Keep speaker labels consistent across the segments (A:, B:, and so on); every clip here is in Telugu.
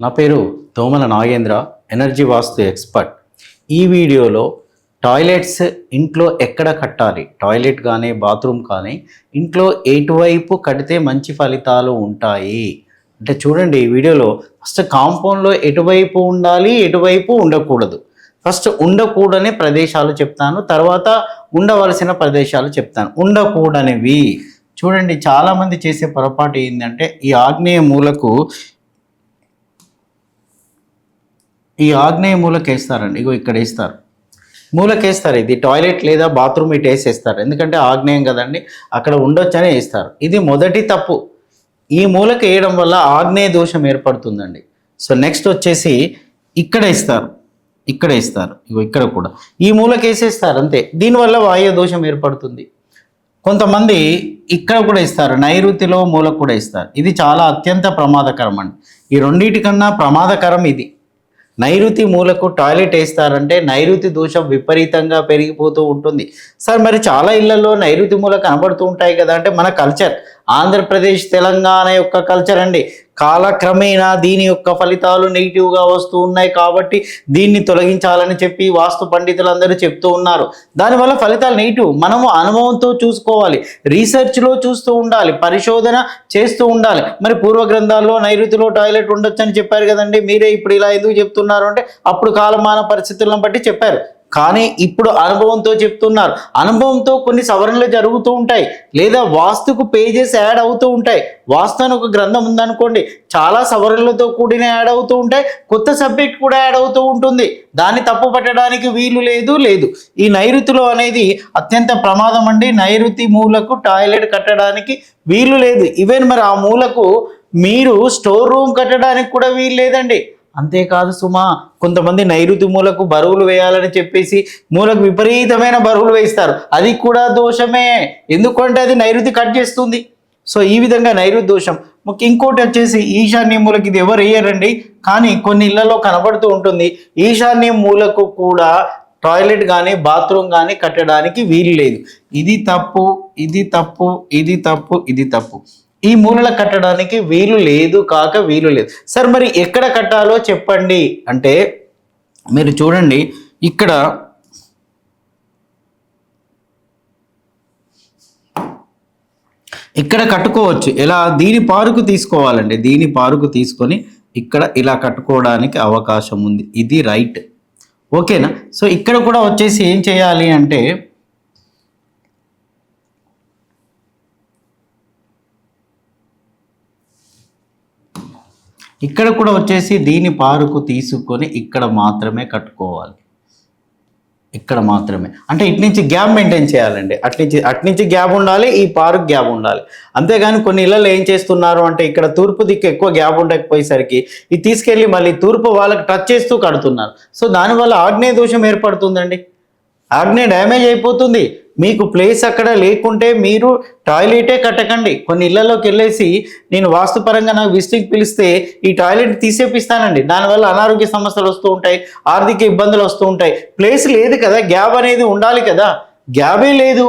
A: నా పేరు తోమల నాగేంద్ర ఎనర్జీ వాస్తు ఎక్స్పర్ట్ ఈ వీడియోలో టాయిలెట్స్ ఇంట్లో ఎక్కడ కట్టాలి? టాయిలెట్ కానీ బాత్రూమ్ కానీ ఇంట్లో ఎటువైపు కడితే మంచి ఫలితాలు ఉంటాయి? అంటే చూడండి ఈ వీడియోలో ఫస్ట్ కాంపౌండ్లో ఎటువైపు ఉండాలి ఎటువైపు ఉండకూడదు. ఫస్ట్ ఉండకూడని ప్రదేశాలు చెప్తాను తర్వాత ఉండవలసిన ప్రదేశాలు చెప్తాను. ఉండకూడనివి. చూడండి చాలామంది చేసే పొరపాటు ఏంటంటే ఈ ఆగ్నేయ మూలకు ఈ ఆగ్నేయ మూలకేస్తారండి. ఇగో ఇక్కడ వేస్తారు మూలకేస్తారు. ఇది టాయిలెట్ లేదా బాత్రూమ్ ఇటు వేసేస్తారు. ఎందుకంటే ఆగ్నేయం కదండి. అక్కడ ఉండొచ్చని వేస్తారు. ఇది మొదటి తప్పు. ఈ మూలక వేయడం వల్ల ఆగ్నేయ దోషం ఏర్పడుతుందండి. సో నెక్స్ట్ వచ్చేసి ఇక్కడ ఇస్తారు ఇక్కడ ఇస్తారు ఇగో ఇక్కడ కూడా. ఈ మూలక వేసేస్తారు అంతే. దీనివల్ల వాయు దోషం ఏర్పడుతుంది. కొంతమంది ఇక్కడ కూడా ఇస్తారు నైరుతిలో మూలకు కూడా ఇస్తారు ఇది చాలా అత్యంత ప్రమాదకరం అండి ఈ రెండింటికన్నా ప్రమాదకరం ఇది. నైరుతి మూలకు టాయిలెట్ వేస్తారంటే నైరుతి దోషం విపరీతంగా పెరిగిపోతూ ఉంటుంది. సార్ మరి చాలా ఇళ్ళలో నైరుతి మూల కనబడుతూ ఉంటాయి కదా అంటే మన కల్చర్ ఆంధ్రప్రదేశ్ తెలంగాణ యొక్క కల్చర్ అండి. కాలక్రమేణా దీని యొక్క ఫలితాలు నెగిటివ్గా వస్తూ ఉన్నాయి కాబట్టి దీన్ని తొలగించాలని చెప్పి వాస్తు పండితులందరూ చెప్తూ ఉన్నారు. దానివల్ల ఫలితాలు నెగిటివ్. మనము అనుభవంతో చూసుకోవాలి. రీసెర్చ్లో చూస్తూ ఉండాలి. పరిశోధన చేస్తూ ఉండాలి. మరి పూర్వ గ్రంథాల్లో నైరుతిలో టాయిలెట్ ఉండొచ్చని చెప్పారు కదండి. మీరే ఇప్పుడు ఇలా ఎందుకు చెప్తున్నారు అంటే అప్పుడు కాలమాన పరిస్థితులను బట్టి చెప్పారు. కానీ ఇప్పుడు అనుభవంతో చెప్తున్నారు. అనుభవంతో కొన్ని సవరణలు జరుగుతూ ఉంటాయి. లేదా వాస్తుకు పేజెస్ యాడ్ అవుతూ ఉంటాయి. వాస్తు అని ఒక గ్రంథం ఉందనుకోండి. చాలా సవరణలతో కూడిన యాడ్ అవుతూ ఉంటాయి. కొత్త సబ్జెక్ట్ కూడా యాడ్ అవుతూ ఉంటుంది. దాన్ని తప్పు పట్టడానికి వీలు లేదు లేదు. ఈ నైరుతిలో అనేది అత్యంత ప్రమాదం అండి. నైరుతి మూలకు టాయిలెట్ కట్టడానికి వీలు లేదు. ఈవెన్ మరి ఆ మూలకు మీరు స్టోర్ రూమ్ కట్టడానికి కూడా వీలు లేదండి. అంతేకాదు సుమా కొంతమంది నైరుతి మూలకు బరువులు వేయాలని చెప్పేసి మూలకు విపరీతమైన బరువులు వేస్తారు అది కూడా దోషమే. ఎందుకంటే అది నైరుతి కట్ చేస్తుంది. సో ఈ విధంగా నైరుతి దోషం. ముఖ్య ఇంకోటి వచ్చేసి ఈశాన్య మూలకి ఇది ఎవరు వేయరండి? కానీ కొన్ని ఇళ్ళలో కనబడుతూ ఉంటుంది. ఈశాన్య మూలకు కూడా టాయిలెట్ కానీ బాత్రూమ్ కానీ కట్టడానికి వీలు లేదు. ఇది తప్పు ఇది తప్పు ఇది తప్పు ఇది తప్పు. ఈ మూలల కట్టడానికి వీలు లేదు కాక వీలు లేదు. సార్ మరి ఎక్కడ కట్టాలో చెప్పండి. అంటే మీరు చూడండి ఇక్కడ ఇక్కడ కట్టుకోవచ్చు. ఎలా? దీని పారుకు తీసుకోవాలండి. దీని పారుకు తీసుకొని ఇక్కడ ఇలా కట్టుకోవడానికి అవకాశం ఉంది. ఇది రైట్. ఓకేనా? సో ఇక్కడ కూడా వచ్చేసి ఏం చేయాలి అంటే ఇక్కడ కూడా వచ్చేసి దీని పారుకు తీసుకొని ఇక్కడ మాత్రమే కట్టుకోవాలి. ఇక్కడ మాత్రమే. అంటే ఇటు నుంచి గ్యాప్ మెయింటైన్ చేయాలండి. అట్నుంచి అట్నుంచి గ్యాప్ ఉండాలి ఈ పార్క్ గ్యాప్ ఉండాలి. అంతేగాని కొన్ని ఇళ్ళలో ఏం చేస్తున్నారు అంటే ఇక్కడ తూర్పు దిక్కు ఎక్కువ గ్యాప్ ఉండకపోయేసరికి ఇది తీసుకెళ్ళి మళ్ళీ తూర్పు వాళ్ళకి టచ్ చేస్తూ కడుతున్నారు. సో దానివల్ల ఆగ్నేయ దోషం ఏర్పడుతుందండి? ఆగ్నే డ్యామేజ్ అయిపోతుంది. మీకు ప్లేస్ అక్కడ లేకుంటే మీరు టాయిలెటే కట్టకండి. కొన్ని ఇళ్ళలోకి వెళ్ళేసి నేను వాస్తుపరంగా నాకు విజిటింగ్ పిలిస్తే ఈ టాయిలెట్ తీసేపిస్తానండి. దానివల్ల అనారోగ్య సమస్యలు వస్తూ ఉంటాయి ఆర్థిక ఇబ్బందులు వస్తూ ఉంటాయి. ప్లేస్ లేదు కదా గ్యాప్ అనేది ఉండాలి కదా. గ్యాబే లేదు.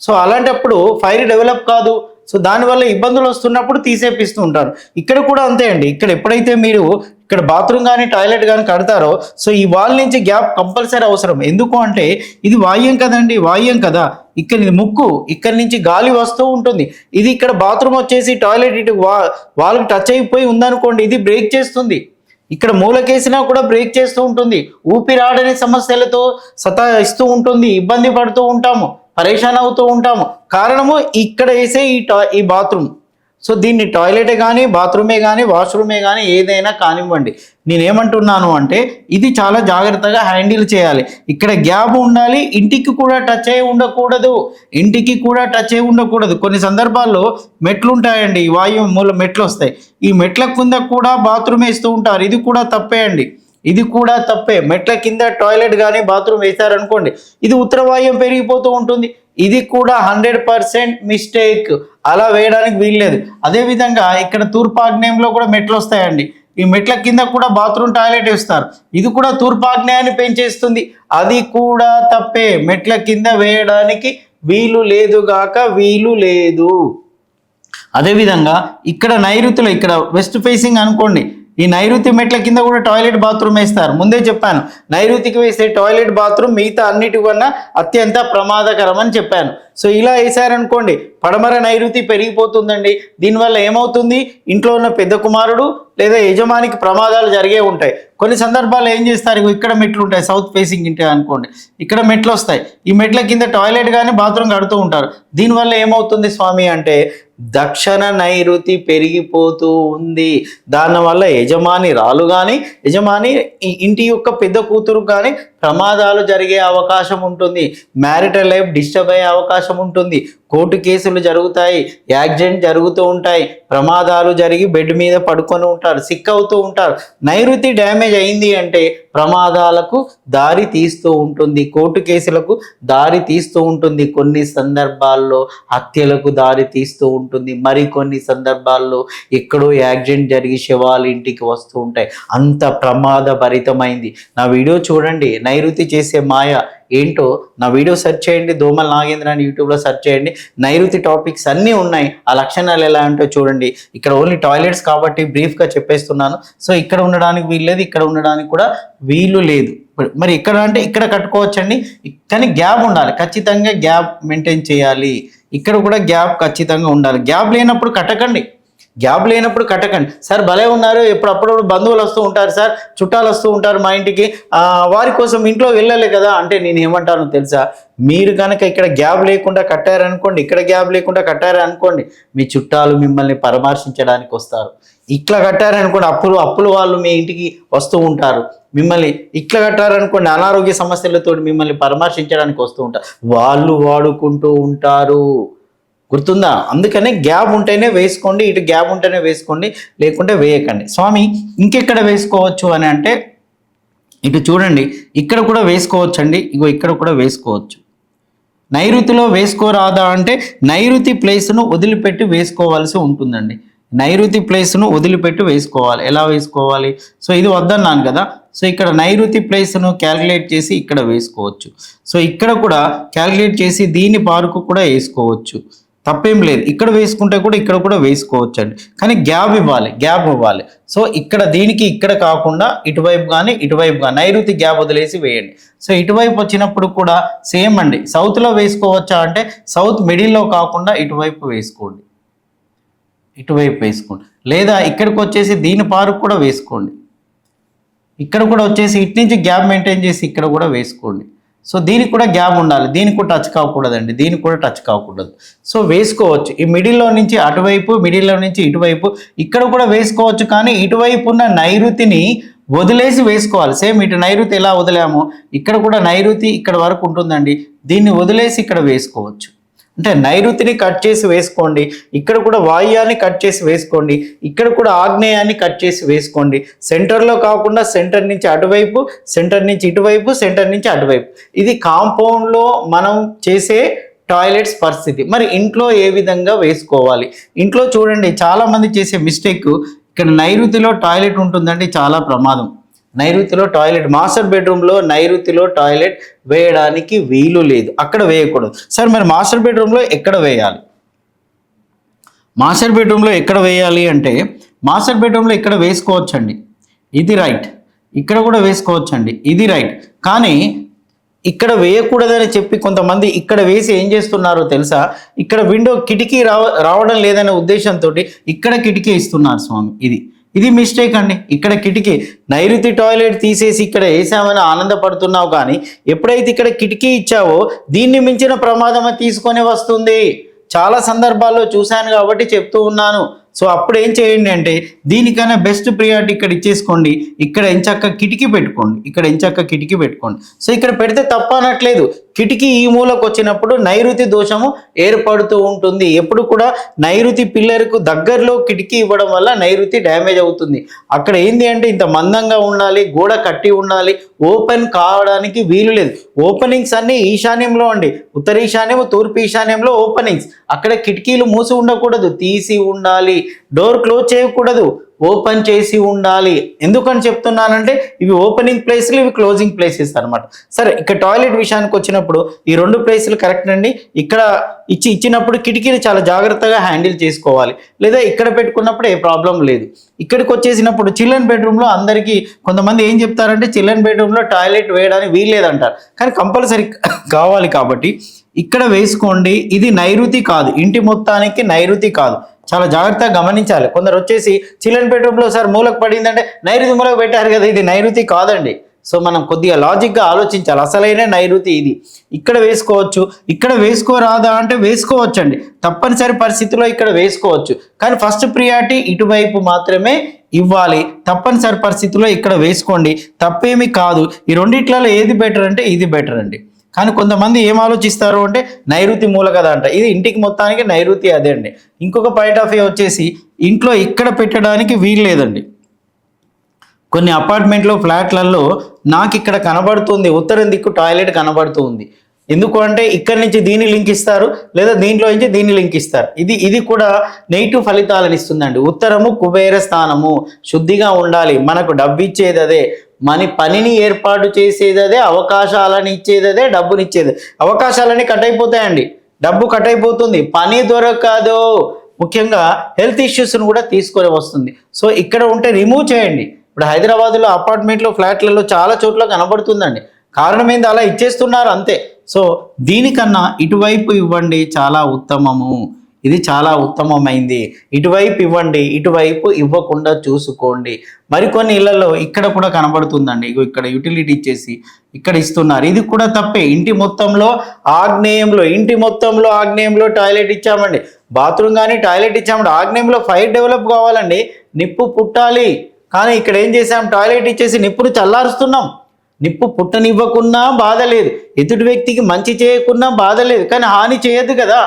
A: సో అలాంటప్పుడు ఫైర్ డెవలప్ కాదు. సో దానివల్ల ఇబ్బందులు వస్తున్నప్పుడు తీసేపిస్తూ ఉంటారు. ఇక్కడ కూడా అంతే అండి. ఇక్కడ ఎప్పుడైతే మీరు ఇక్కడ బాత్రూమ్ కానీ టాయిలెట్ కానీ కడతారో సో ఈ వాల్ నుంచి గ్యాప్ కంపల్సరీ అవసరం. ఎందుకు అంటే ఇది వాయ్యం కదండి వాయ్యం కదా. ఇక్కడ ఇది ముక్కు ఇక్కడ నుంచి గాలి వస్తూ ఉంటుంది. ఇది ఇక్కడ బాత్రూమ్ వచ్చేసి టాయిలెట్ ఇటు వా వాళ్ళకి టచ్ అయిపోయి ఉందనుకోండి ఇది బ్రేక్ చేస్తుంది. ఇక్కడ మూలకేసినా కూడా బ్రేక్ చేస్తూ ఉంటుంది. ఊపిరాడని సమస్యలతో సతాయిస్తూ ఉంటుంది ఇబ్బంది పడుతూ ఉంటాము పరేషాన్ అవుతూ ఉంటాము. కారణము ఇక్కడ వేసే ఈ టా ఈ బాత్రూమ్. సో దీన్ని టాయిలెటే కానీ బాత్రూమే కానీ వాష్రూమే కానీ ఏదైనా కానివ్వండి. నేనేమంటున్నాను అంటే ఇది చాలా జాగ్రత్తగా హ్యాండిల్ చేయాలి. ఇక్కడ గ్యాప్ ఉండాలి ఇంటికి కూడా టచ్ అయి ఉండకూడదు. ఇంటికి కూడా టచ్ అయి ఉండకూడదు. కొన్ని సందర్భాల్లో మెట్లు ఉంటాయండి ఈ వాయు మూల మెట్లు వస్తాయి ఈ మెట్ల కింద కూడా బాత్రూమ్ వేస్తూ ఉంటారు. ఇది కూడా తప్పే అండి. ఇది కూడా తప్పే. మెట్ల కింద టాయిలెట్ కానీ బాత్రూమ్ వేశారనుకోండి ఇది ఉత్తరవాయుం పెరిగిపోతూ ఉంటుంది. ఇది కూడా హండ్రెడ్ పర్సెంట్ మిస్టేక్. అలా వేయడానికి వీల్లేదు. అదేవిధంగా ఇక్కడ తూర్పాగ్నేయంలో కూడా మెట్లు వస్తాయండి. ఈ మెట్ల కింద కూడా బాత్రూమ్ టాయిలెట్ వేస్తారు. ఇది కూడా తూర్పాగ్నేయాన్ని పెంచేస్తుంది. అది కూడా తప్పే. మెట్ల కింద వేయడానికి వీలు లేదు గాక వీలు లేదు. అదేవిధంగా ఇక్కడ నైరుతిలో ఇక్కడ వెస్ట్ ఫేసింగ్ అనుకోండి ఈ నైరుతి మెట్ల కింద కూడా టాయిలెట్ బాత్రూమ్ వేస్తారు. ముందే చెప్పాను నైరుతికి వేసే టాయిలెట్ బాత్రూమ్ మిగతా అన్నిటికన్నా అత్యంత ప్రమాదకరం అని చెప్పాను. సో ఇలా వేసారనుకోండి పడమర నైరుతి పెరిగిపోతుందండి. దీనివల్ల ఏమవుతుంది? ఇంట్లో ఉన్న పెద్ద కుమారుడు లేదా యజమానికి ప్రమాదాలు జరిగే ఉంటాయి. కొన్ని సందర్భాల్లో ఏం చేస్తారు? ఇక్కడ మెట్లు ఉంటాయి సౌత్ ఫేసింగ్ ఇంటి అనుకోండి. ఇక్కడ మెట్లు వస్తాయి. ఈ మెట్ల కింద టాయిలెట్ కానీ బాత్రూమ్ కడుతూ ఉంటారు. దీనివల్ల ఏమవుతుంది స్వామి అంటే దక్షిణ నైరుతి పెరిగిపోతూ ఉంది. దానివల్ల యజమాని రాలు కానీ యజమాని ఇంటి యొక్క పెద్ద కూతురు కానీ ప్రమాదాలు జరిగే అవకాశం ఉంటుంది. మ్యారిటల్ లైఫ్ డిస్టర్బ్ అయ్యే అవకాశం ఉంటుంది. కోర్టు కేసులు జరుగుతాయి. యాక్సిడెంట్ జరుగుతూ ఉంటాయి. ప్రమాదాలు జరిగి బెడ్ మీద పడుకొని ఉంటారు. సిక్ అవుతూ ఉంటారు. నైరుతి డ్యామేజ్ అయింది అంటే ప్రమాదాలకు దారి తీస్తూ ఉంటుంది. కోర్టు కేసులకు దారి తీస్తూ ఉంటుంది. కొన్ని సందర్భాల్లో హత్యలకు దారి తీస్తూ ఉంటుంది. మరికొన్ని సందర్భాల్లో ఎక్కడో యాక్సిడెంట్ జరిగి శవాలు ఇంటికి వస్తూ ఉంటాయి. అంత ప్రమాదభరితమైంది. నా వీడియో చూడండి. నైరుతి చేసే మాయ ఏంటో నా వీడియో సెర్చ్ చేయండి. దోమల నాగేంద్ర అని యూట్యూబ్లో సెర్చ్ చేయండి. నైరుతి టాపిక్స్ అన్నీ ఉన్నాయి. ఆ లక్షణాలు ఎలా అంటే చూడండి. ఇక్కడ ఓన్లీ టాయిలెట్స్ కాబట్టి బ్రీఫ్గా చెప్పేస్తున్నాను. సో ఇక్కడ ఉండడానికి వీలు లేదు. ఇక్కడ ఉండడానికి కూడా వీలు లేదు. మరి ఇక్కడ అంటే ఇక్కడ కట్టుకోవచ్చండి. కానీ గ్యాప్ ఉండాలి. ఖచ్చితంగా గ్యాప్ మెయింటైన్ చేయాలి. ఇక్కడ కూడా గ్యాప్ ఖచ్చితంగా ఉండాలి. గ్యాప్ లేనప్పుడు కట్టకండి. గ్యాప్ లేనప్పుడు కట్టకండి. సార్ భలే ఉన్నారు. ఎప్పుడప్పుడు బంధువులు వస్తూ ఉంటారు సార్ చుట్టాలు వస్తూ ఉంటారు మా ఇంటికి. వారి కోసం ఇంట్లో వెళ్ళాలి కదా అంటే నేను ఏమంటాను తెలుసా? మీరు కనుక ఇక్కడ గ్యాప్ లేకుండా కట్టారనుకోండి ఇక్కడ గ్యాప్ లేకుండా కట్టారనుకోండి మీ చుట్టాలు మిమ్మల్ని పరామర్శించడానికి వస్తారు. ఇట్లా కట్టారనుకోండి అప్పులు అప్పులు వాళ్ళు మీ ఇంటికి వస్తూ ఉంటారు. మిమ్మల్ని ఇట్లా కట్టారనుకోండి అనారోగ్య సమస్యలతో మిమ్మల్ని పరామర్శించడానికి వస్తూ ఉంటారు. వాళ్ళు వాడుకుంటూ ఉంటారు. గుర్తుందా? అందుకనే గ్యాప్ ఉంటేనే వేసుకోండి ఇటు గ్యాప్ ఉంటేనే వేసుకోండి లేకుంటే వేయకండి. స్వామి ఇంకెక్కడ వేసుకోవచ్చు అని అంటే ఇటు చూడండి ఇక్కడ కూడా వేసుకోవచ్చు అండి ఇగో ఇక్కడ కూడా వేసుకోవచ్చు. నైరుతిలో వేసుకోరాదా అంటే నైరుతి ప్లేస్ను వదిలిపెట్టి వేసుకోవాల్సి ఉంటుందండి. నైరుతి ప్లేస్ను వదిలిపెట్టి వేసుకోవాలి. ఎలా వేసుకోవాలి? సో ఇది వద్దన్నాను కదా. సో ఇక్కడ నైరుతి ప్లేస్ను క్యాలిక్యులేట్ చేసి ఇక్కడ వేసుకోవచ్చు. సో ఇక్కడ కూడా క్యాలిక్యులేట్ చేసి దీని పార్కు కూడా వేసుకోవచ్చు. తప్పేం లేదు. ఇక్కడ వేసుకుంటే కూడా ఇక్కడ కూడా వేసుకోవచ్చు అండి కానీ గ్యాప్ ఇవ్వాలి గ్యాప్ ఇవ్వాలి. సో ఇక్కడ దీనికి ఇక్కడ కాకుండా ఇటువైపు కానీ ఇటువైపు కానీ నైరుతి గ్యాప్ వదిలేసి వేయండి. సో ఇటువైపు వచ్చినప్పుడు కూడా సేమ్ అండి. సౌత్లో వేసుకోవచ్చా అంటే సౌత్ మిడిల్లో కాకుండా ఇటువైపు వేసుకోండి. ఇటువైపు వేసుకోండి. లేదా ఇక్కడికి వచ్చేసి దీని పార్క్ కూడా వేసుకోండి. ఇక్కడ కూడా వచ్చేసి ఇటు నుంచి గ్యాప్ మెయింటైన్ చేసి ఇక్కడ కూడా వేసుకోండి. సో దీనికి కూడా గ్యాప్ ఉండాలి. దీనికి కూడా టచ్ కాకూడదండి. దీనికి కూడా టచ్ కాకూడదు. సో వేసుకోవచ్చు. ఈ మిడిల్లో నుంచి అటువైపు మిడిల్లో నుంచి ఇటువైపు ఇక్కడ కూడా వేసుకోవచ్చు కానీ ఇటువైపు ఉన్న నైరుతిని వదిలేసి వేసుకోవాలి. సేమ్ ఇటు నైరుతి ఎలా వదిలామో ఇక్కడ కూడా నైరుతి ఇక్కడ వరకు ఉంటుందండి. దీన్ని వదిలేసి ఇక్కడ వేసుకోవచ్చు. అంటే నైరుతిని కట్ చేసి వేసుకోండి. ఇక్కడ కూడా వాయుయాన్ని కట్ చేసి వేసుకోండి. ఇక్కడ కూడా ఆగ్నేయాన్ని కట్ చేసి వేసుకోండి. సెంటర్లో కాకుండా సెంటర్ నుంచి అటువైపు సెంటర్ నుంచి ఇటువైపు సెంటర్ నుంచి అటువైపు. ఇది కాంపౌండ్లో మనం చేసే టాయిలెట్స్ పరిస్థితి. మరి ఇంట్లో ఏ విధంగా వేసుకోవాలి? ఇంట్లో చూడండి చాలామంది చేసే మిస్టేక్ ఇక్కడ నైరుతిలో టాయిలెట్ ఉంటుందండి చాలా ప్రమాదం. నైరుతిలో టాయిలెట్ మాస్టర్ బెడ్రూమ్లో నైరుతిలో టాయిలెట్ వేయడానికి వీలు లేదు. అక్కడ వేయకూడదు. సార్ మరి మాస్టర్ బెడ్రూమ్లో ఎక్కడ వేయాలి? మాస్టర్ బెడ్రూమ్లో ఎక్కడ వేయాలి అంటే మాస్టర్ బెడ్రూమ్లో ఇక్కడ వేసుకోవచ్చండి. ఇది రైట్. ఇక్కడ కూడా వేసుకోవచ్చండి. ఇది రైట్. కానీ ఇక్కడ వేయకూడదని చెప్పి కొంతమంది ఇక్కడ వేసి ఏం చేస్తున్నారో తెలుసా? ఇక్కడ విండో కిటికీ రావ రావడం లేదనే ఉద్దేశంతో ఇక్కడ కిటికీ ఇస్తున్నారు స్వామి. ఇది. ఇది మిస్టేక్ అండి. ఇక్కడ కిటికీ. నైరుతి టాయిలెట్ తీసేసి ఇక్కడ వేసామని ఆనందపడుతున్నావు కానీ ఎప్పుడైతే ఇక్కడ కిటికీ ఇచ్చావో దీన్ని మించిన ప్రమాదం తీసుకొని వస్తుంది. చాలా సందర్భాల్లో చూశాను కాబట్టి చెప్తూ ఉన్నాను. సో అప్పుడు ఏం చేయండి అంటే దీనికైనా బెస్ట్ ప్రియారిటీ ఇక్కడ ఇచ్చేసుకోండి. ఇక్కడ ఎంచక్క కిటికీ పెట్టుకోండి. ఇక్కడ ఎంచక్క కిటికీ పెట్టుకోండి. సో ఇక్కడ పెడితే తప్ప అనట్లేదు. కిటికీ ఈ మూలకు వచ్చినప్పుడు నైరుతి దోషము ఏర్పడుతూ ఉంటుంది. ఎప్పుడు కూడా నైరుతి పిల్లర్కు దగ్గరలో కిటికీ ఇవ్వడం వల్ల నైరుతి డ్యామేజ్ అవుతుంది. అక్కడ ఏంది అంటే ఇంత మందంగా ఉండాలి గోడ కట్టి ఉండాలి ఓపెన్ కావడానికి వీలు లేదు. ఓపెనింగ్స్ అన్ని ఈశాన్యంలో అండి. ఉత్తర ఈశాన్యం తూర్పు ఈశాన్యంలో ఓపెనింగ్స్. అక్కడ కిటికీలు మూసి ఉండకూడదు. తీసి ఉండాలి. డోర్ క్లోజ్ చేయకూడదు. ఓపెన్ చేసి ఉండాలి. ఎందుకని చెప్తున్నానంటే ఇవి ఓపెనింగ్ ప్లేస్లు ఇవి క్లోజింగ్ ప్లేసెస్ అన్నమాట. సరే ఇక్కడ టాయిలెట్ విషయానికి వచ్చినప్పుడు ఈ రెండు ప్లేసులు కరెక్ట్ అండి. ఇక్కడ ఇచ్చి ఇచ్చినప్పుడు కిటికీని చాలా జాగ్రత్తగా హ్యాండిల్ చేసుకోవాలి. లేదా ఇక్కడ పెట్టుకున్నప్పుడు ఏ ప్రాబ్లం లేదు. ఇక్కడికి వచ్చేసినప్పుడు చిల్డ్రన్ బెడ్రూమ్లో అందరికీ కొంతమంది ఏం చెప్తారంటే చిల్డ్రన్ బెడ్రూమ్లో టాయిలెట్ వేయడానికి వీల్లేదంటారు. కానీ కంపల్సరీ కావాలి కాబట్టి ఇక్కడ వేసుకోండి. ఇది నైరుతి కాదు. ఇంటి మొత్తానికి నైరుతి కాదు. చాలా జాగ్రత్తగా గమనించాలి. కొందరు వచ్చేసి చిల్లన్ బెడ్రూమ్లో సార్ మూలకు పడిందంటే నైరుతి మూలకు పెట్టారు కదా ఇది నైరుతి కాదండి. సో మనం కొద్దిగా లాజిక్గా ఆలోచించాలి. అసలైన నైరుతి ఇది. ఇక్కడ వేసుకోవచ్చు ఇక్కడ వేసుకోరాదా అంటే వేసుకోవచ్చండి. తప్పనిసరి పరిస్థితిలో ఇక్కడ వేసుకోవచ్చు. కానీ ఫస్ట్ ప్రియారిటీ ఇటువైపు మాత్రమే ఇవ్వాలి. తప్పనిసరి పరిస్థితిలో ఇక్కడ వేసుకోండి. తప్పేమీ కాదు. ఈ రెండిట్లలో ఏది బెటర్ అంటే ఇది బెటర్ అండి. కానీ కొంతమంది ఏం ఆలోచిస్తారు అంటే నైరుతి మూల కదా అంట. ఇది ఇంటికి మొత్తానికి నైరుతి అదే అండి. ఇంకొక పాయింట్ ఆఫ్ వ్యూ వచ్చేసి ఇంట్లో ఇక్కడ పెట్టడానికి వీలు లేదండి. కొన్ని అపార్ట్మెంట్లో ఫ్లాట్లలో నాకు ఇక్కడ కనబడుతుంది ఉత్తరం దిక్కు టాయిలెట్ కనబడుతుంది. ఎందుకు అంటే ఇక్కడ నుంచి దీన్ని లింక్ ఇస్తారు లేదా దీంట్లో నుంచి దీన్ని లింక్ ఇస్తారు. ఇది ఇది కూడా నెగిటివ్ ఫలితాలను ఇస్తుందండి. ఉత్తరము కుబేర స్థానము శుద్ధిగా ఉండాలి మనకు డబ్బు ఇచ్చేది అదే. మన పనిని ఏర్పాటు చేసేది అదే అవకాశాలను ఇచ్చేది అదే డబ్బునిచ్చేది. అవకాశాలన్నీ కట్ అయిపోతాయండి డబ్బు కట్ అయిపోతుంది పని దొరకదు. ముఖ్యంగా హెల్త్ ఇష్యూస్ను కూడా తీసుకొని వస్తుంది. సో ఇక్కడ ఉంటే రిమూవ్ చేయండి. ఇప్పుడు హైదరాబాద్లో అపార్ట్మెంట్లో ఫ్లాట్లలో చాలా చోట్ల కనబడుతుందండి. కారణం ఏంది? అలా ఇచ్చేస్తున్నారు అంతే. సో దీనికన్నా ఇటువైపు ఇవ్వండి చాలా ఉత్తమము. ఇది చాలా ఉత్తమమైంది. ఇటువైపు ఇవ్వండి ఇటువైపు ఇవ్వకుండా చూసుకోండి. మరికొన్ని ఇళ్ళలో ఇక్కడ కూడా కనబడుతుందండి. ఇగో ఇక్కడ యూటిలిటీ ఇచ్చేసి ఇక్కడ ఇస్తున్నారు. ఇది కూడా తప్పే. ఇంటి మొత్తంలో ఆగ్నేయంలో ఇంటి మొత్తంలో ఆగ్నేయంలో టాయిలెట్ ఇచ్చామండి. బాత్రూమ్ కానీ టాయిలెట్ ఇచ్చామండి. ఆగ్నేయంలో ఫైర్ డెవలప్ కావాలండి. నిప్పు పుట్టాలి. కానీ ఇక్కడ ఏం చేసాం టాయిలెట్ ఇచ్చేసి నిప్పును చల్లారుస్తున్నాం. నిప్పు పుట్టనివ్వకున్నా బాధ లేదు. ఎదుటి వ్యక్తికి మంచి చేయకున్నా బాధ లేదు. కానీ హాని చేయదు కదా.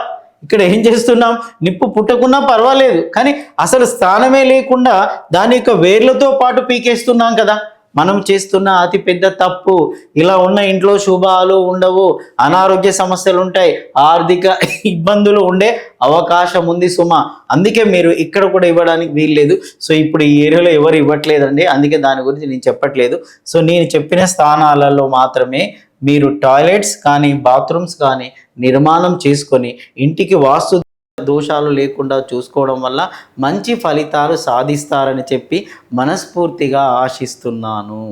A: ఇక్కడ ఏం చేస్తున్నాం? నిప్పు పుట్టకున్నా పర్వాలేదు. కానీ అసలు స్థానమే లేకుండా దాని యొక్క వేర్లతో పాటు పీకేస్తున్నాం కదా. మనం చేస్తున్న అతిపెద్ద తప్పు. ఇలా ఉన్న ఇంట్లో శుభాలు ఉండవు. అనారోగ్య సమస్యలు ఉంటాయి. ఆర్థిక ఇబ్బందులు ఉండే అవకాశం ఉంది సుమ. అందుకే మీరు ఇక్కడ కూడా ఇవ్వడానికి వీల్లేదు. సో ఇప్పుడు ఈ ఏరియాలో ఎవరు ఇవ్వట్లేదండి. అందుకే దాని గురించి నేను చెప్పట్లేదు. సో నేను చెప్పిన స్థానాలలో మాత్రమే మీరు టాయిలెట్స్ కానీ బాత్రూమ్స్ కానీ నిర్మాణం చేసుకొని ఇంటికి వాస్తు దోషాలు లేకుండా చూసుకోవడం వల్ల మంచి ఫలితాలు సాధిస్తారని చెప్పి మనస్ఫూర్తిగా ఆశిస్తున్నాను.